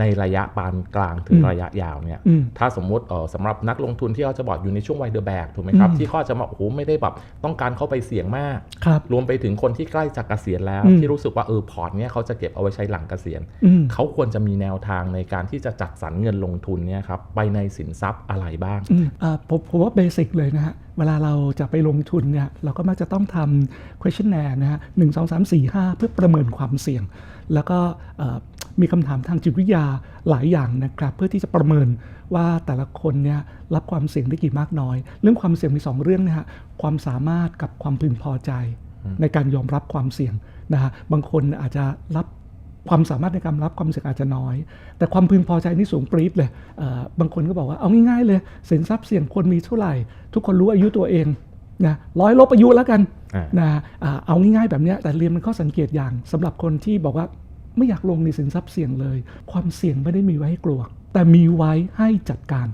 ในระยะปานกลางถึงอืมระยะยาวเนี่ยอืมถ้าสมมุติเออสำหรับนักลงทุนที่เขาจะบอกอยู่ในช่วงวัยเดอะแบกถูกไหมครับอืมที่เขาอาจจะมาโอ้โหไม่ได้แบบต้องการเข้าไปเสี่ยงมากครับรวมไปถึงคนที่ใกล้จะเกษียณแล้วอืมที่รู้สึกว่าเออพอร์ตเนี้ยเขาจะเก็บเอาไว้ใช้หลังเกษียณอืมเขาควรจะมีแนวทางในการที่จะจัดสรรเงินลงทุนเนี่ยครับไปในสินทรัพย์อะไรบ้างอืมอ่าผมผมว่าเบสิกเลยนะฮะเวลาเราจะไปลงทุนเนี่ยเราก็มักจะต้องทำ questionnaire นะฮะหนึ่งสองสามสี่ห้าเพื่อประเมินความเสี่ยง แล้วก็เอ่อ มีคำถามทางจิตวิทยาหลายอย่างนะครับ เพื่อที่จะประเมินว่าแต่ละคนเนี่ยรับความเสี่ยงได้กี่มากน้อย เรื่องความเสี่ยงมีสองเรื่องนะฮะความสามารถกับความพึงพอใจ ในการยอมรับความเสี่ยงนะฮะบางคนอาจจะรับความสามารถในการรับความเสี่ยงอาจจะน้อย แต่ความพึงพอใจนี่สูงปรี๊ดเลยเอ่อบางคนก็บอกว่าเอาง่ายๆเลยสินทรัพย์เสี่ยงควรมีเท่าไหร่ ทุกคนรู้อายุตัวเองนะร้อยลบอายุแล้วกันอ่านะอ่าเอาง่ายๆแบบเนี้ยแต่เรียนมันข้อสังเกตอย่างสำหรับคนที่บอกว่า ไม่อยากลงในสินทรัพย์เสี่ยงเลย ความเสี่ยงไม่ได้มีไว้ให้กลัว แต่มีไว้ให้จัดการ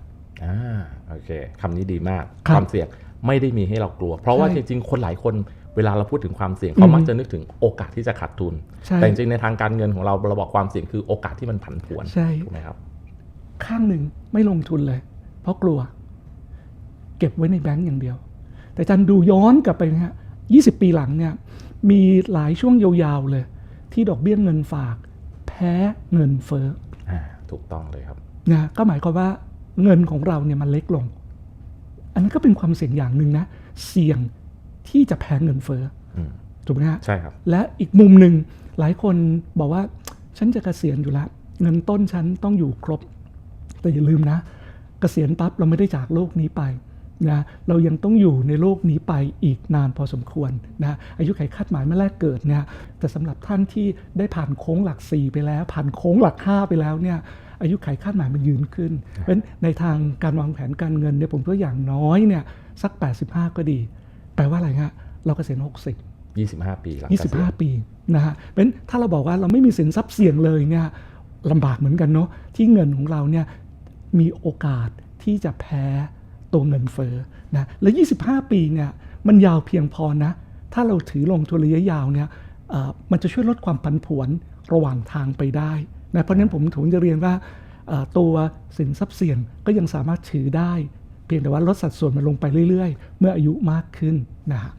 อ่าโอเคคำนี้ดีมากครับความเสี่ยงไม่ได้มีให้เรากลัว เพราะว่าใช่จริงๆ คนหลายคนเวลาเราพูดถึงความเสี่ยงเขามักอืมจะนึกถึงโอกาสที่จะขาดทุนใช่แต่จริงๆในทางการเงินของเราเราบอกความเสี่ยงคือโอกาสที่มันผันผวนใช่ถูกไหมครับ ข้างหนึ่งไม่ลงทุนเลย เพราะกลัว เก็บไว้ในแบงก์อย่างเดียว แต่อาจันดูย้อนกลับไปนะฮะ20 ปีหลังเนี่ยมีหลายช่วงยาวๆเลย ที่ดอกเบี้ยเงินฝากแพ้เงินเฟ้ออ่าถูกต้องเลยครับนะก็หมายความว่าเงินของเราเนี่ยมันเล็กลง อันนั้นก็เป็นความเสี่ยงอย่างหนึ่งนะ เสี่ยงที่จะแพ้เงินเฟ้ออืมถูกไหมฮะใช่ครับ และอีกมุมหนึ่งหลายคนบอกว่า ฉันจะเกษียณอยู่แล้ว เงินต้นฉันต้องอยู่ครบ แต่อย่าลืมนะเกษียณปั๊บเราไม่ได้จากโลกนี้ไป นะเรายังต้องอยู่ในโลกนี้ไปอีกนานพอสมควรนะอายุไขคาดหมายเมื่อแรกเกิดเนี่ยแต่สำหรับท่านที่ได้ผ่านโค้งหลัก 4 ไปแล้ว ผ่านโค้งหลัก 5 ไปแล้วเนี่ยอายุไขคาดหมายมันยืนขึ้น เพราะฉะนั้นในทางการวางแผนการเงินเนี่ยผมก็อย่างน้อยเนี่ยสัก 85 ก็ดี แปลว่าอะไรฮะเราเกษียณ60 25 ปีหลังเกษียณ25 ปีนะฮะเป็นถ้าเราบอกว่าเราไม่มีสินทรัพย์เสี่ยงเลยเนี่ยลำบากเหมือนกันเนาะที่เงินของเราเนี่ยมีโอกาสที่จะแพ้ ตัวเงินเฟ้อนะและ 25 ปีเนี่ยมันยาวเพียงพอนะ ถ้าเราถือลงทุนระยะยาวเนี่ยมันจะช่วยลดความผันผวนระหว่างทางไปได้นะเพราะฉะนั้นผมถึงจะเรียนว่าตัวสินทรัพย์เสี่ยงก็ยังสามารถถือได้ เพียงแต่ว่าลดสัดส่วนมันลงไปเรื่อย ๆ เมื่ออายุมากขึ้นนะฮะ